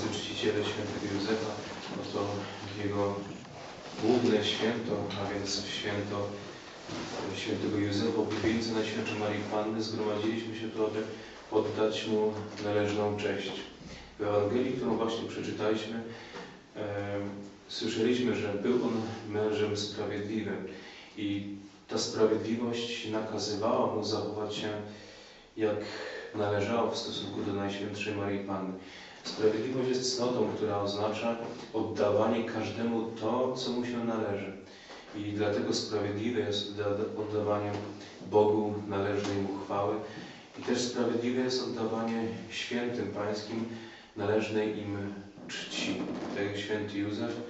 drodzy czciciele świętego Józefa, oto jego główne święto, a więc święto świętego Józefa, oblubieńca Najświętszej Marii Panny, zgromadziliśmy się tu, aby oddać mu należną cześć. W Ewangelii, którą właśnie przeczytaliśmy, e, słyszeliśmy, że był on mężem sprawiedliwym i ta sprawiedliwość nakazywała mu zachować się jak należało w stosunku do Najświętszej Marii Panny. Sprawiedliwość jest cnotą, która oznacza oddawanie każdemu to, co mu się należy. I dlatego sprawiedliwe jest oddawanie Bogu należnej mu chwały. I też sprawiedliwe jest oddawanie świętym pańskim należnej im czci. Tak jak święty Józef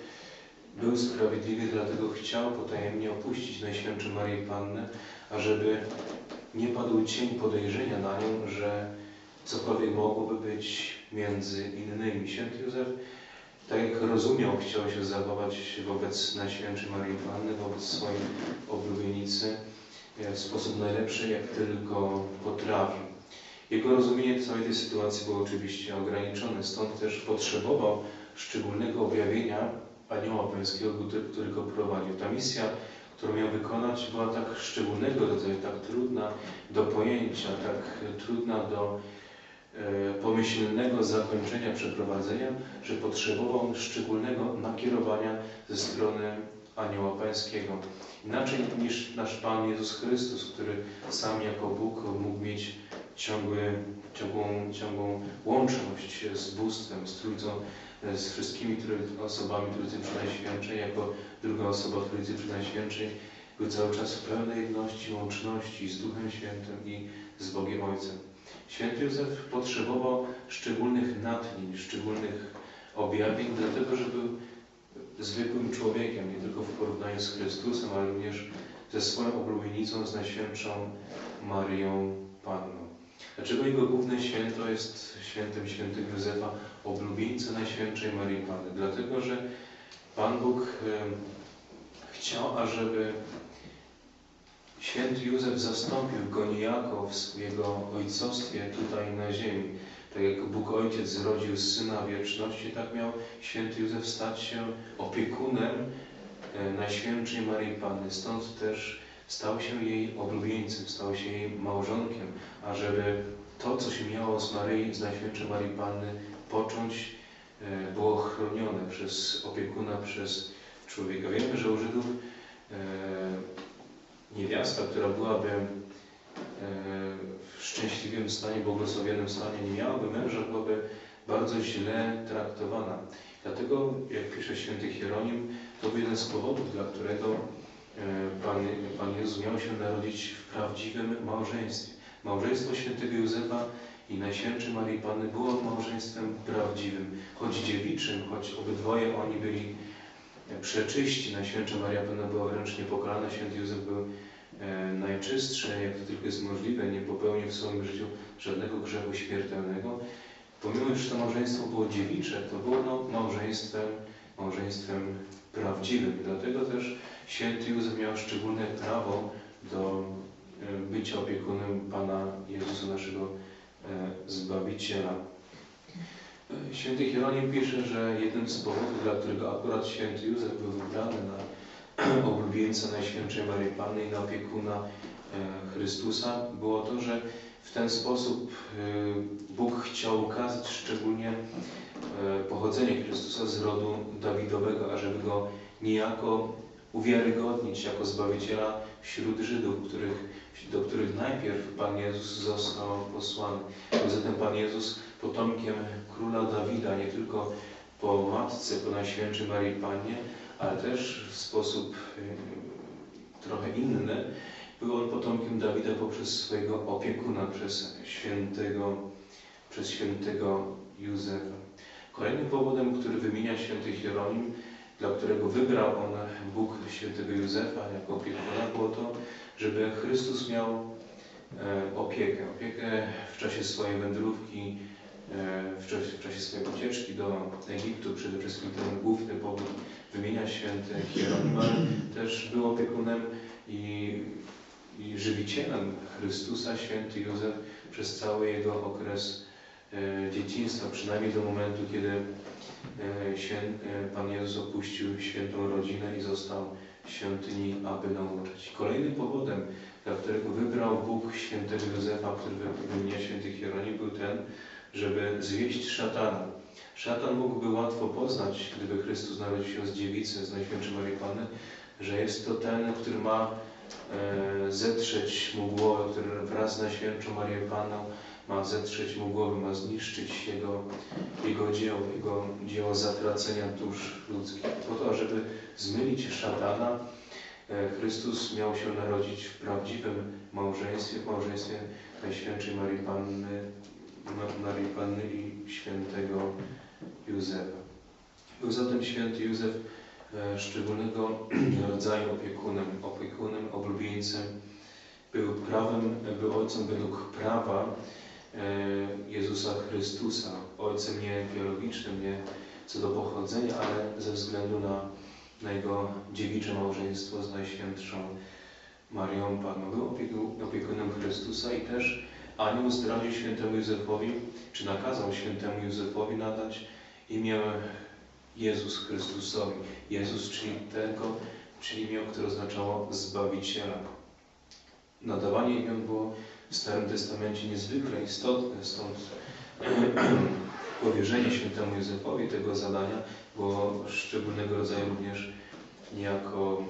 był sprawiedliwy, dlatego chciał potajemnie opuścić Najświętszą Marię Pannę, ażeby nie padł cień podejrzenia na nią, że cokolwiek mogłoby być między innymi. Święty Józef, tak jak rozumiał, chciał się zachować wobec Najświętszej Marii Panny, wobec swojej oblubienicy w sposób najlepszy, jak tylko potrafił. Jego rozumienie całej tej sytuacji było oczywiście ograniczone, stąd też potrzebował szczególnego objawienia anioła pańskiego, który go prowadził. Ta misja, którą miał wykonać, była tak szczególnego rodzaju, tak trudna do pojęcia, tak trudna do e, pomyślnego zakończenia, przeprowadzenia, że potrzebował szczególnego nakierowania ze strony anioła pańskiego. Inaczej niż nasz Pan Jezus Chrystus, który sam jako Bóg mógł mieć ciągły, ciągłą, ciągłą łączność z bóstwem, z Trójcą, z wszystkimi osobami Trójcy Przenajświętszej, jako druga osoba Trójcy Przenajświętszej, był cały czas w pełnej jedności, łączności z Duchem Świętym i z Bogiem Ojcem. Święty Józef potrzebował szczególnych natchnień, szczególnych objawień, dlatego że był zwykłym człowiekiem, nie tylko w porównaniu z Chrystusem, ale również ze swoją oblubienicą, z Najświętszą Marią Panną. Dlaczego jego główne święto jest świętem świętego Józefa, oblubieńca Najświętszej Marii Panny? Dlatego, że Pan Bóg chciał, ażeby święty Józef zastąpił go niejako w jego ojcostwie tutaj na ziemi. Tak jak Bóg Ojciec zrodził Syna wieczności, tak miał święty Józef stać się opiekunem e, Najświętszej Marii Panny. Stąd też stał się jej oblubieńcem, stał się jej małżonkiem, ażeby to, co się miało z Maryi, z Najświętszej Marii Panny począć, e, było chronione przez opiekuna, przez człowieka. Wiemy, że u Żydów e, niewiasta, która byłaby e, w szczęśliwym stanie, błogosławionym stanie, nie miałaby męża, byłaby bardzo źle traktowana. Dlatego, jak pisze święty Hieronim, to był jeden z powodów, dla którego E, Pan, Pan Jezus miał się narodzić w prawdziwym małżeństwie. Małżeństwo świętego Józefa i Najświętszej Marii Panny było małżeństwem prawdziwym, choć dziewiczym, choć obydwoje oni byli przeczyści. Najświętsza Maria Panna była wręcz niepokalana, święty Józef był e, najczystszy, jak to tylko jest możliwe, nie popełnił w swoim życiu żadnego grzechu śmiertelnego. Pomimo, że to małżeństwo było dziewicze, to było no, małżeństwem, małżeństwem prawdziwym. Dlatego też Święty Józef miał szczególne prawo do e, bycia opiekunem Pana Jezusa, naszego e, Zbawiciela. E, święty Hieronim pisze, że jednym z powodów, dla którego akurat święty Józef był wybrany na oblubieńca Najświętszej Maryi Panny i na opiekuna Chrystusa, było to, że w ten sposób Bóg chciał ukazać szczególnie pochodzenie Chrystusa z rodu Dawidowego, ażeby go niejako uwiarygodnić jako Zbawiciela wśród Żydów, których, do których najpierw Pan Jezus został posłany. Był zatem Pan Jezus potomkiem króla Dawida, nie tylko po matce, po Najświętszej Marii Pannie, ale też w sposób trochę inny. Był on potomkiem Dawida poprzez swojego opiekuna, przez świętego, przez świętego Józefa. Kolejnym powodem, który wymienia święty Hieronim, dla którego wybrał on Bóg świętego Józefa jako opiekuna, było to, żeby Chrystus miał e, opiekę. Opiekę w czasie swojej wędrówki, w czasie, w czasie swojej ucieczki do Egiptu. Przede wszystkim ten główny powód wymienia święty Hieronim, ale też był opiekunem i, i żywicielem Chrystusa, święty Józef, przez cały jego okres e, dzieciństwa, przynajmniej do momentu, kiedy e, e, Pan Jezus opuścił świętą rodzinę i został świątyni, aby nauczać. Kolejnym powodem, dla którego wybrał Bóg świętego Józefa, który wypełnia święty Hieronim, był ten, żeby zwieść szatana. Szatan mógłby łatwo poznać, gdyby Chrystus narodził się z dziewicy, z Najświętszej Maryi Panny, że jest to ten, który ma e, zetrzeć mu głowę, który wraz z Najświętszą Marię Panną ma zetrzeć mu głowę, ma zniszczyć jego, jego dzieło, jego dzieło zatracenia dusz ludzkich. Po to, żeby zmylić szatana, e, Chrystus miał się narodzić w prawdziwym małżeństwie, w małżeństwie Najświętszej Marii Panny, Marii Panny i świętego Józefa. Był zatem święty Józef e, szczególnego rodzaju opiekunem, opiekunem, oblubieńcem. Był prawem, był ojcem według prawa e, Jezusa Chrystusa. Ojcem nie biologicznym, nie co do pochodzenia, ale ze względu na, na jego dziewicze małżeństwo z Najświętszą Marią Panną. Był opiekunem Chrystusa i też anioł zdradził świętemu Józefowi, czy nakazał świętemu Józefowi nadać imię Jezus Chrystusowi. Jezus, czyli tego, czyli imię, które oznaczało Zbawiciela. Nadawanie imion było w Starym Testamencie niezwykle istotne, stąd powierzenie świętemu Józefowi tego zadania było szczególnego rodzaju również niejako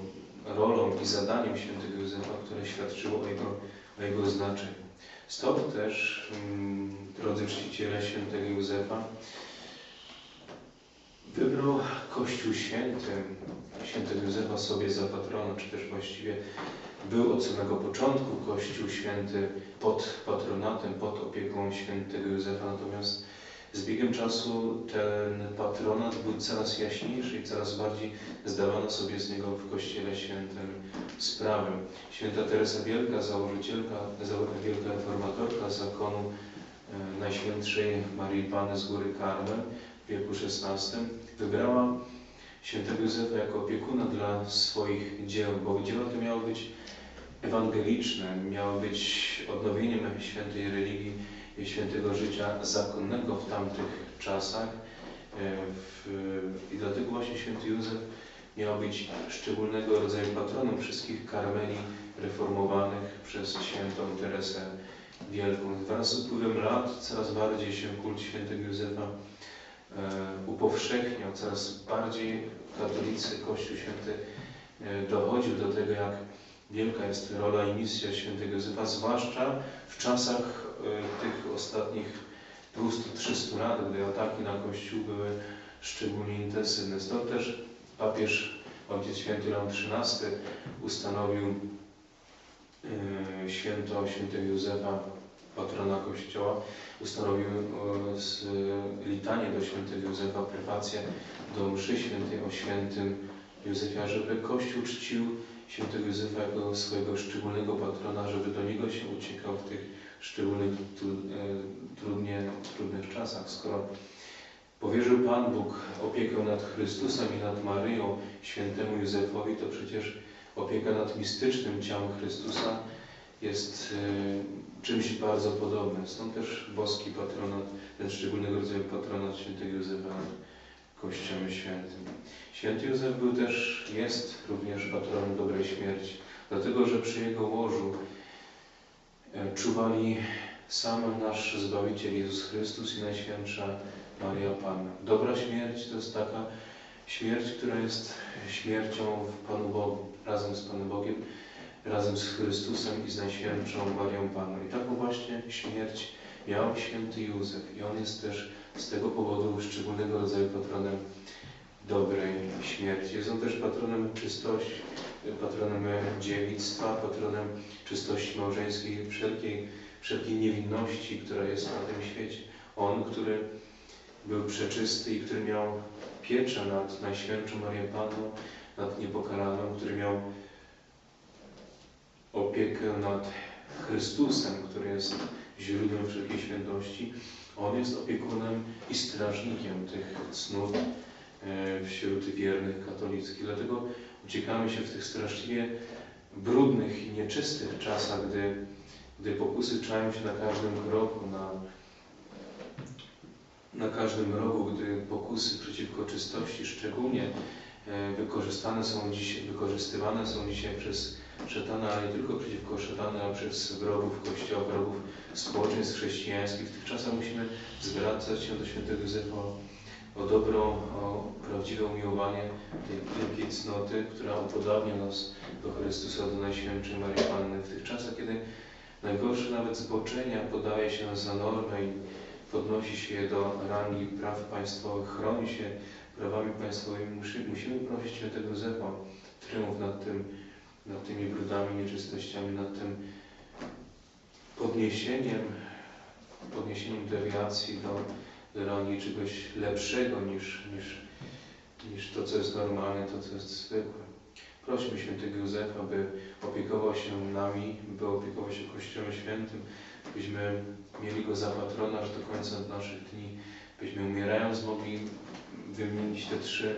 rolą i zadaniem świętego Józefa, które świadczyło o jego, o jego znaczeniu. Stąd też, mm, drodzy czciciele świętego Józefa, wybrał Kościół Święty, świętego Józefa sobie za patrona, czy też właściwie był od samego początku Kościół Święty pod patronatem, pod opieką świętego Józefa, natomiast z biegiem czasu ten patronat był coraz jaśniejszy i coraz bardziej zdawano sobie z niego w Kościele Świętym sprawę. Święta Teresa Wielka, założycielka, wielka reformatorka zakonu e, Najświętszej Marii Panny z Góry Karmel w wieku XVI, wybrała świętego Józefa jako opiekuna dla swoich dzieł, bo dzieła te miały być ewangeliczne, miały być odnowieniem świętej religii świętego życia zakonnego w tamtych czasach. E, I dlatego właśnie święty Józef miał być szczególnego rodzaju patronem wszystkich karmeli reformowanych przez świętą Teresę Wielką. Wraz z upływem lat coraz bardziej się kult świętego Józefa e, upowszechniał, coraz bardziej katolicy, Kościół Święty e, dochodził do tego, jak wielka jest rola i misja świętego Józefa, zwłaszcza w czasach tych ostatnich 200-300 lat, gdy ataki na Kościół były szczególnie intensywne. Stąd też papież Ojciec Święty Leon XIII ustanowił e, święto świętego Józefa, patrona Kościoła, ustanowił z litanie do świętego Józefa, prywację do mszy świętej o świętym Józefie, żeby Kościół czcił świętego Józefa jako swojego szczególnego patrona, żeby do niego się uciekał w tych szczególnych, e, trudnie, trudnych czasach. Skoro powierzył Pan Bóg opiekę nad Chrystusem i nad Maryją świętemu Józefowi, to przecież opieka nad mistycznym ciałem Chrystusa jest e, czymś bardzo podobnym. Stąd też boski patronat, ten szczególnego rodzaju patronat świętego Józefa Kościołem Świętym. Święty Józef był też, jest również patronem dobrej śmierci, dlatego że przy jego łożu czuwali sam nasz Zbawiciel Jezus Chrystus i Najświętsza Maria Panna. Dobra śmierć to jest taka śmierć, która jest śmiercią w Panu Bogu, razem z Panem Bogiem, razem z Chrystusem i z Najświętszą Marią Panną. I taką właśnie śmierć miał święty Józef i on jest też z tego powodu szczególnego rodzaju patronem dobrej śmierci. Jest on też patronem czystości, patronem dziewictwa, patronem czystości małżeńskiej, wszelkiej, wszelkiej niewinności, która jest na tym świecie. On, który był przeczysty i który miał pieczę nad Najświętszą Marią Panną, nad niepokalaną, który miał opiekę nad Chrystusem, który jest źródłem wszelkiej świętości. On jest opiekunem i strażnikiem tych cnót e, wśród wiernych katolickich. Dlatego uciekamy się w tych straszliwie brudnych i nieczystych czasach, gdy, gdy pokusy czają się na każdym kroku, na na każdym rogu, gdy pokusy przeciwko czystości szczególnie e, wykorzystane są dzisiaj, wykorzystywane są dzisiaj przez szatana, ale nie tylko przeciwko szatana, ale przez wrogów Kościoła, wrogów społeczeństw chrześcijańskich. W tych czasach musimy zwracać się do świętego Józefa o, dobrą, o prawdziwe umiłowanie tej wielkiej cnoty, która upodabnia nas do Chrystusa, do Najświętszej Marii Panny. W tych czasach, kiedy najgorsze nawet zboczenia podaje się za normę i podnosi się je do rangi praw państwowych, chroni się prawami państwowymi, musimy, musimy prosić świętego Józefa triumf nad, tym, nad tymi brudami, nieczystościami, nad tym podniesieniem, podniesieniem dewiacji do, rangi czegoś lepszego niż, niż, niż to, co jest normalne, to, co jest zwykłe. Prośmy świętego Józefa, by opiekował się nami, by opiekował się Kościołem Świętym, byśmy mieli Go za patrona aż do końca naszych dni, byśmy umierając mogli wymienić te trzy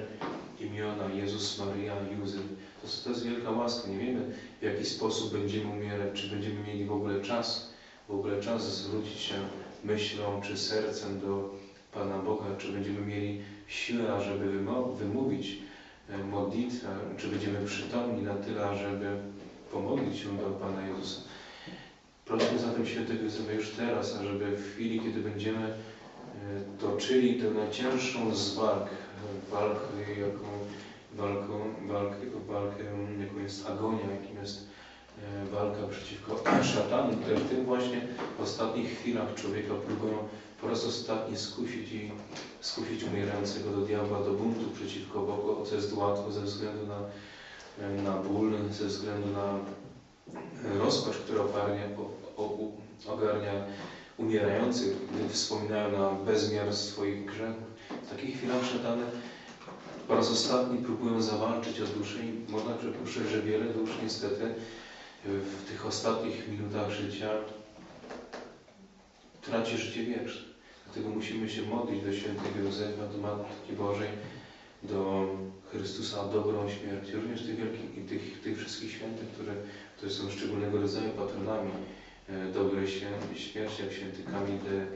imiona Jezus, Maria, Józef. To, to jest wielka łaska. Nie wiemy, w jaki sposób będziemy umierać, czy będziemy mieli w ogóle czas, w ogóle czas zwrócić się myślą czy sercem do Pana Boga, czy będziemy mieli siłę, wymo- wymówić e, modlitwę, czy będziemy przytomni na tyle, żeby pomodlić się do Pana Jezusa. Prośmy zatem Świętego Józefa już teraz, ażeby w chwili, kiedy będziemy e, toczyli tę najcięższą z walk, e, walkę, jaką, walką, walkę, walkę, jaką jest agonia, jakim jest walka przeciwko szatanu, które w tym właśnie ostatnich chwilach człowieka próbują po raz ostatni skusić i skusić umierającego do diabła, do buntu przeciwko Bogu, co jest łatwo ze względu na, na ból, ze względu na rozpacz, która ogarnia, ogarnia umierających, gdy wspominają na bezmiar swoich grzechów. W takich chwilach szatany po raz ostatni próbują zawalczyć o duszę i można przypuszczać, że wiele dusz niestety w tych ostatnich minutach życia traci życie wieczne. Dlatego musimy się modlić do świętego Józefa, do Matki Bożej, do Chrystusa o dobrą śmierć. Również tych, wielkich, tych, tych wszystkich świętych, które, które są szczególnego rodzaju patronami e, dobrej śmie- śmierci, jak święty Kamil de,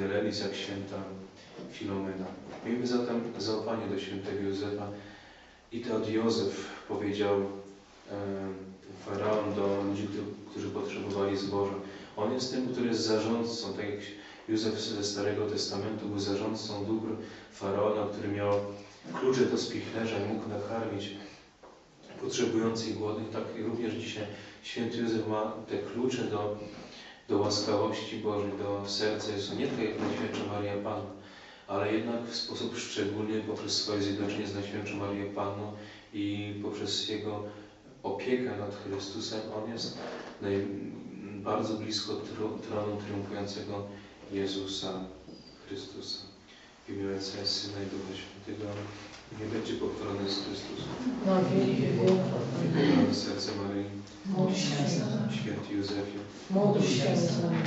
de Relis, jak święta Filomena. Miejmy zatem zaufanie do świętego Józefa. I to Józef powiedział e, faraon do ludzi, którzy, którzy potrzebowali zboża. On jest tym, który jest zarządcą, tak jak Józef ze Starego Testamentu był zarządcą dóbr faraona, który miał klucze do spichlerza i mógł nakarmić potrzebujących głodnych. Tak również dzisiaj święty Józef ma te klucze do, do łaskawości Bożej, do serca Jezusa. Nie tylko jak Najświętsza Maria Panna, ale jednak w sposób szczególny poprzez swoje zjednoczenie z Najświętszą Marią Panną i poprzez Jego opiekę nad Chrystusem. On jest naj, bardzo blisko tro- tronu triumfującego Jezusa Chrystusa. W imię Ojca i Syna i Ducha Świętego. Nie będzie pochwalony jest Chrystus. Na wieki wieków. Wybrane serce Maryi, Módl się za nami. święty Józefie, Módl się za nami.